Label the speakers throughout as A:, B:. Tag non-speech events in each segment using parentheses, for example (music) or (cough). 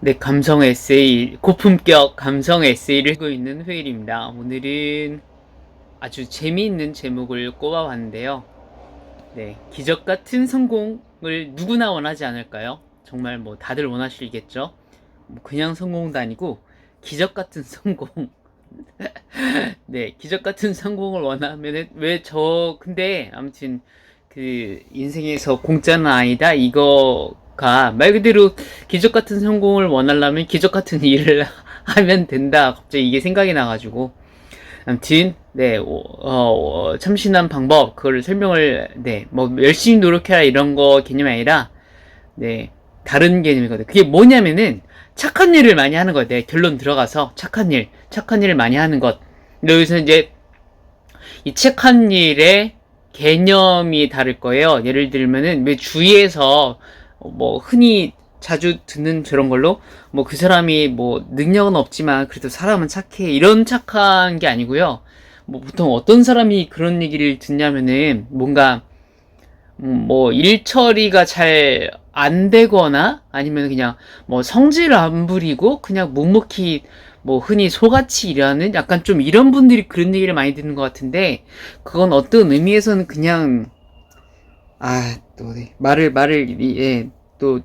A: 네, 감성 에세이, 고품격 감성 에세이를 하고 있는 회일입니다. 오늘은 아주 재미있는 제목을 꼽아봤는데요. 네, 기적 같은 성공을 누구나 원하지 않을까요? 정말 뭐 다들 원하시겠죠? 뭐 그냥 성공도 아니고 기적 같은 성공. (laughs) 네, 기적 같은 성공을 원하면은 왜 저 근데 아무튼 그 인생에서 공짜는 아니다 이거 가 말 그대로 기적 같은 성공을 원하려면 기적 같은 (laughs) 일을 하면 된다. 갑자기 이게 생각이 나가지고 아무튼 네 어, 어, 참신한 방법 그걸 설명을 네 뭐 열심히 노력해라 이런 거 개념이 아니라 네 다른 개념이거든. 그게 뭐냐면은 착한 일을 많이 하는 거예요. 네, 결론 들어가서 착한 일, 착한 일을 많이 하는 것. 여기서 이제 이 착한 일의 개념이 다를 거예요. 예를 들면은 왜 주위에서 뭐 흔히 자주 듣는 저런 걸로 뭐 그 사람이 뭐 능력은 없지만 그래도 사람은 착해 이런 착한 게 아니고요. 뭐 보통 어떤 사람이 그런 얘기를 듣냐면은 뭔가 음, 뭐 일처리가 잘 안 되거나 아니면 그냥 뭐 성질을 안 부리고 그냥 묵묵히 뭐 흔히 소같이 일하는 약간 좀 이런 분들이 그런 얘기를 많이 듣는 것 같은데 그건 어떤 의미에서는 그냥 아또 네. 말을 말을 예 또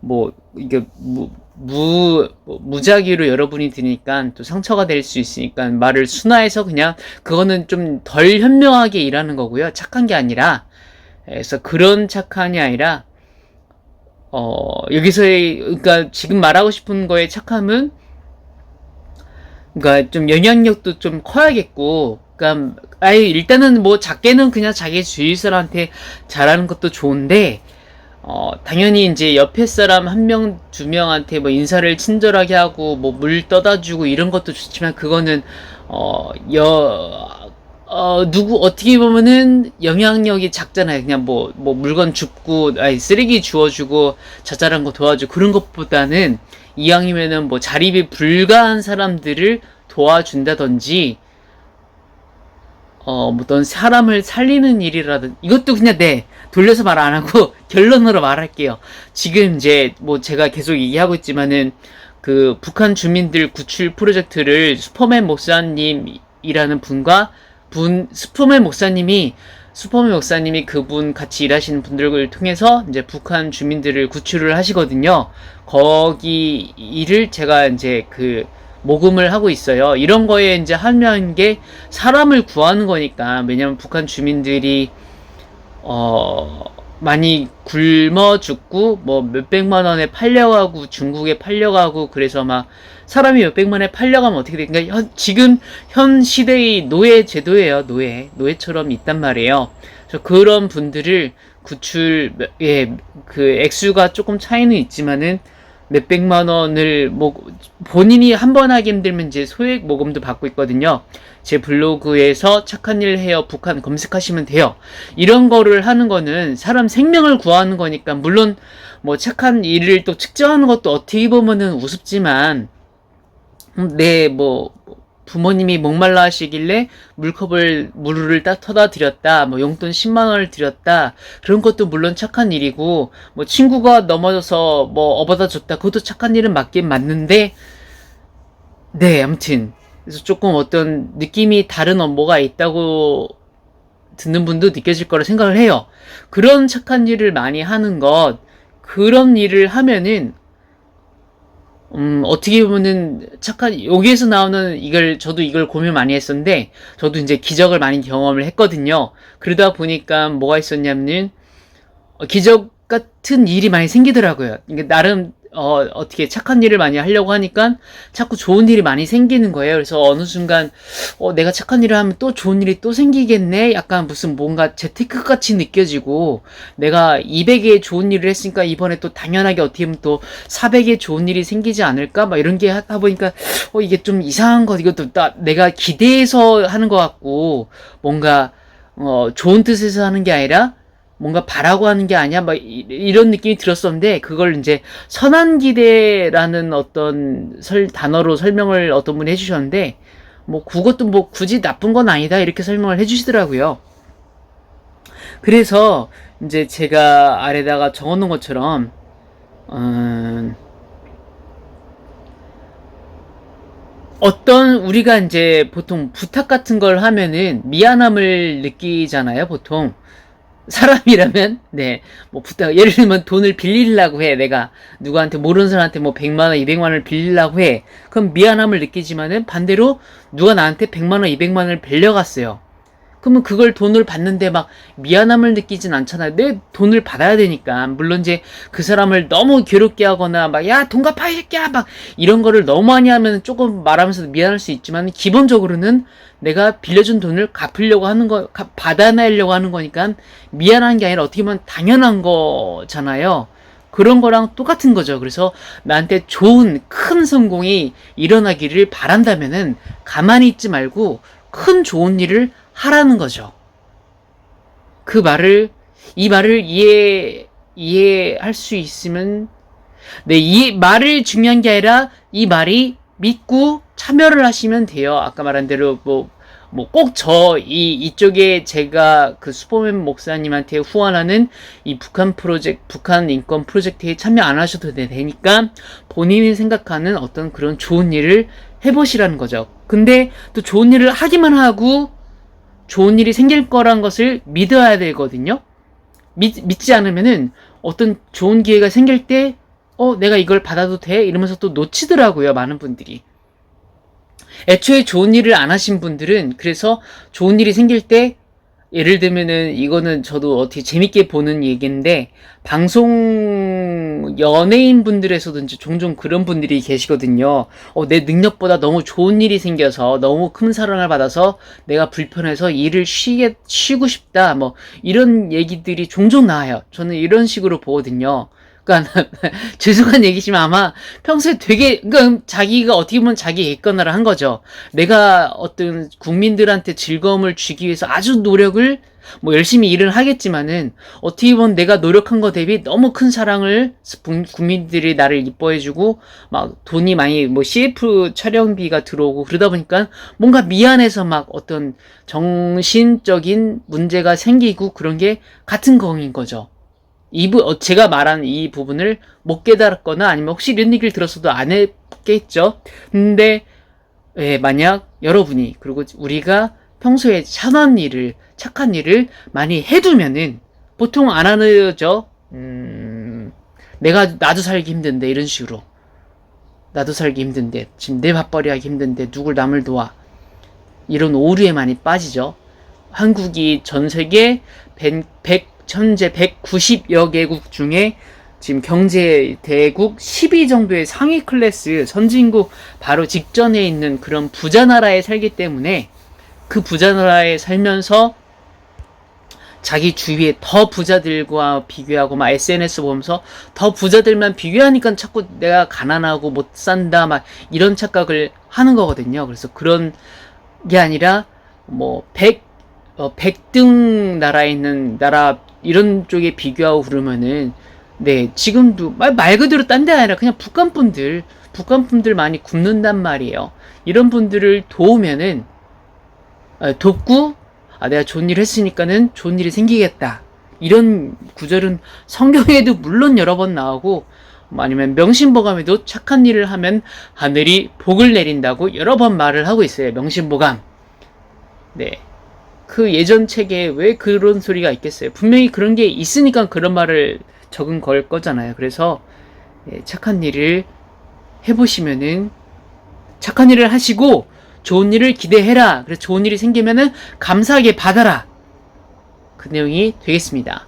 A: 뭐 이게 무, 무 뭐, 무작위로 여러분이 들으니까 또 상처가 될 수 있으니까 말을 순화해서 그냥 그거는 좀 덜 현명하게 일하는 거고요 착한 게 아니라 그래서 그런 착한이 아니라 어 여기서의 그러니까 지금 말하고 싶은 거의 착함은 그러니까 좀 영향력도 좀 커야겠고 그러니까 아예 일단은 뭐 작게는 그냥 자기 주위 사람한테 잘하는 것도 좋은데 어 당연히 이제 옆에 사람 한 명 두 명한테 뭐 인사를 친절하게 하고 뭐 물 떠다 주고 이런 것도 좋지만 그거는 어여 어, 누구, 어떻게 보면은 영향력이 작잖아요. 그냥 뭐, 뭐 물건 줍고, 아니, 쓰레기 주워주고, 자잘한 거 도와주고, 그런 것보다는 이왕이면은 뭐 자립이 불가한 사람들을 도와준다든지, 어, 뭐 어떤 사람을 살리는 일이라든, 이것도 그냥 네, 돌려서 말 안 하고 (laughs) 결론으로 말할게요. 지금 이제 뭐 제가 계속 얘기하고 있지만은, 그 북한 주민들 구출 프로젝트를 슈퍼맨 목사님이라는 분과 분 스포맨 목사님이 슈퍼맨 목사님이 그분 같이 일하시는 분들을 통해서 이제 북한 주민들을 구출을 하시거든요. 거기 일을 제가 이제 그 모금을 하고 있어요. 이런 거에 이제 하면 게 사람을 구하는 거니까 왜냐면 북한 주민들이 어 많이 굶어 죽고 뭐 몇백만 원에 팔려가고 중국에 팔려가고 그래서 막 사람이 몇백만 원에 팔려가면 어떻게 되니까 그러니까 현, 지금 현 시대의 노예 제도예요 노예. 노예처럼 있단 말이에요. 그래서 그런 분들을 구출 예그 액수가 조금 차이는 있지만은 몇백만 원을 뭐 본인이 한 번 하기 힘들면 이제 소액 모금도 받고 있거든요. 제 블로그에서 착한 일 해요 북한 검색하시면 돼요. 이런 거를 하는 거는 사람 생명을 구하는 거니까 물론 뭐 착한 일을 또 측정하는 것도 어떻게 보면은 우습지만 음, 네뭐 부모님이 목말라 하시길래 물컵을 물을 딱 터다 드렸다. 뭐 용돈 10만 원을 드렸다. 그런 것도 물론 착한 일이고 뭐 친구가 넘어져서 뭐 업어다 줬다. 그것도 착한 일은 맞긴 맞는데 네, 아무튼 그래서 조금 어떤 느낌이 다른 업무가 있다고 듣는 분도 느껴질 거라 생각을 해요. 그런 착한 일을 많이 하는 것 그런 일을 하면은 음, 어떻게 보면은 착한, 여기에서 나오는 이걸, 저도 이걸 고민 많이 했었는데, 저도 이제 기적을 많이 경험을 했거든요. 그러다 보니까 뭐가 있었냐면은, 어, 기적 같은 일이 많이 생기더라고요. 이게 나름 어, 어떻게 착한 일을 많이 하려고 하니까 자꾸 좋은 일이 많이 생기는 거예요. 그래서 어느 순간, 어, 내가 착한 일을 하면 또 좋은 일이 또 생기겠네? 약간 무슨 뭔가 재테크 같이 느껴지고, 내가 200에 좋은 일을 했으니까 이번에 또 당연하게 어떻게 보면 또 400에 좋은 일이 생기지 않을까? 막 이런 게 하다 보니까, 어, 이게 좀 이상한 것, 이것도 나, 내가 기대해서 하는 것 같고, 뭔가, 어, 좋은 뜻에서 하는 게 아니라, 뭔가 바라고 하는 게 아니야? 막 이런 느낌이 들었었는데 그걸 이제 선한 기대라는 어떤 설 단어로 설명을 어떤 분이 해주셨는데 뭐 그것도 뭐 굳이 나쁜 건 아니다 이렇게 설명을 해주시더라고요. 그래서 이제 제가 아래다가 적어놓은 것처럼 음, 어떤 우리가 이제 보통 부탁 같은 걸 하면은 미안함을 느끼잖아요, 보통. 사람이라면 네. 뭐 부탁 예를 들면 돈을 빌리려고 해. 내가 누구한테 모르는 사람한테 뭐 100만 원 200만 원을 빌리려고 해. 그럼 미안함을 느끼지만은 반대로 누가 나한테 100만 원 200만 원을 빌려갔어요 그러면 그걸 돈을 받는데 막 미안함을 느끼진 않잖아요 내 돈을 받아야 되니까 물론 이제 그 사람을 너무 괴롭게 하거나 막 야 돈 갚아 이 새끼야 막 이런 거를 너무 많이 하면 조금 말하면서 미안할 수 있지만 기본적으로는 내가 빌려준 돈을 갚으려고 하는 거, 갚- 받아내려고 하는 거니까 미안한 게 아니라 어떻게 보면 당연한 거잖아요. 그런 거랑 똑같은 거죠. 그래서 나한테 좋은 큰 성공이 일어나기를 바란다면은 가만히 있지 말고 큰 좋은 일을 하라는 거죠. 그 말을, 이 말을 이해, 이해할 수 있으면, 네, 이 말을 중요한 게 아니라 이 말이 믿고 참여를 하시면 돼요. 아까 말한 대로 뭐, 뭐 꼭 저 이 이쪽에 제가 그 슈퍼맨 목사님한테 후원하는 이 북한 프로젝트 북한 인권 프로젝트에 참여 안 하셔도 되- 되니까 본인이 생각하는 어떤 그런 좋은 일을 해보시라는 거죠. 근데 또 좋은 일을 하기만 하고 좋은 일이 생길 거란 것을 믿어야 되거든요. 믿, 믿지 않으면은 어떤 좋은 기회가 생길 때, 어, 내가 이걸 받아도 돼? 이러면서 또 놓치더라고요, 많은 분들이. 애초에 좋은 일을 안 하신 분들은 그래서 좋은 일이 생길 때 예를 들면은 이거는 저도 어떻게 재밌게 보는 얘기인데 방송 연예인 분들에서도 이제 종종 그런 분들이 계시거든요. 어, 내 능력보다 너무 좋은 일이 생겨서 너무 큰 사랑을 받아서 내가 불편해서 일을 쉬게 쉬고 싶다. 뭐 이런 얘기들이 종종 나와요. 저는 이런 식으로 보거든요. 그러니까 (laughs) 죄송한 얘기지만 아마 평소에 되게 그러니까 자기가 어떻게 보면 자기 객관화를 한 거죠. 내가 어떤 국민들한테 즐거움을 주기 위해서 아주 노력을 뭐 열심히 일을 하겠지만은 어떻게 보면 내가 노력한 거 대비 너무 큰 사랑을 국- 국민들이 나를 이뻐해주고 막 돈이 많이 뭐 CF 촬영비가 들어오고 그러다 보니까 뭔가 미안해서 막 어떤 정신적인 문제가 생기고 그런 게 같은 거인 거죠. 이 부, 어, 제가 말한 이 부분을 못 깨달았거나 아니면 혹시 이런 얘기를 들었어도 안 했겠죠. 근데, 예, 만약 여러분이, 그리고 우리가 평소에 착한 일을, 착한 일을 많이 해두면은, 보통 안 하죠. 음, 내가, 나도 살기 힘든데, 이런 식으로. 나도 살기 힘든데, 지금 내 밥벌이 하기 힘든데, 누굴 남을 도와. 이런 오류에 많이 빠지죠. 한국이 전 세계 100, 100 현재 190여 개국 중에 지금 경제 대국 10위 정도의 상위 클래스 선진국 바로 직전에 있는 그런 부자 나라에 살기 때문에 그 부자 나라에 살면서 자기 주위에 더 부자들과 비교하고 막 SNS 보면서 더 부자들만 비교하니까 자꾸 내가 가난하고 못 산다 막 이런 착각을 하는 거거든요. 그래서 그런 게 아니라 뭐 100, 어, 100등 나라에 있는 나라 이런 쪽에 비교하고 그러면은 네 지금도 말, 말 그대로 딴 데 아니라 그냥 북한 분들 북한 분들 많이 굶는단 말이에요. 이런 분들을 도우면은 아, 돕고 아 내가 좋은 일 했으니까는 좋은 일이 생기겠다. 이런 구절은 성경에도 물론 여러 번 나오고 뭐 아니면 명심보감에도 착한 일을 하면 하늘이 복을 내린다고 여러 번 말을 하고 있어요. 명심보감. 네. 그 예전 책에 왜 그런 소리가 있겠어요? 분명히 그런 게 있으니까 그런 말을 적은 걸 거잖아요. 그래서 예, 착한 일을 해보시면은 착한 일을 하시고 좋은 일을 기대해라. 그래서 좋은 일이 생기면은 감사하게 받아라. 그 내용이 되겠습니다.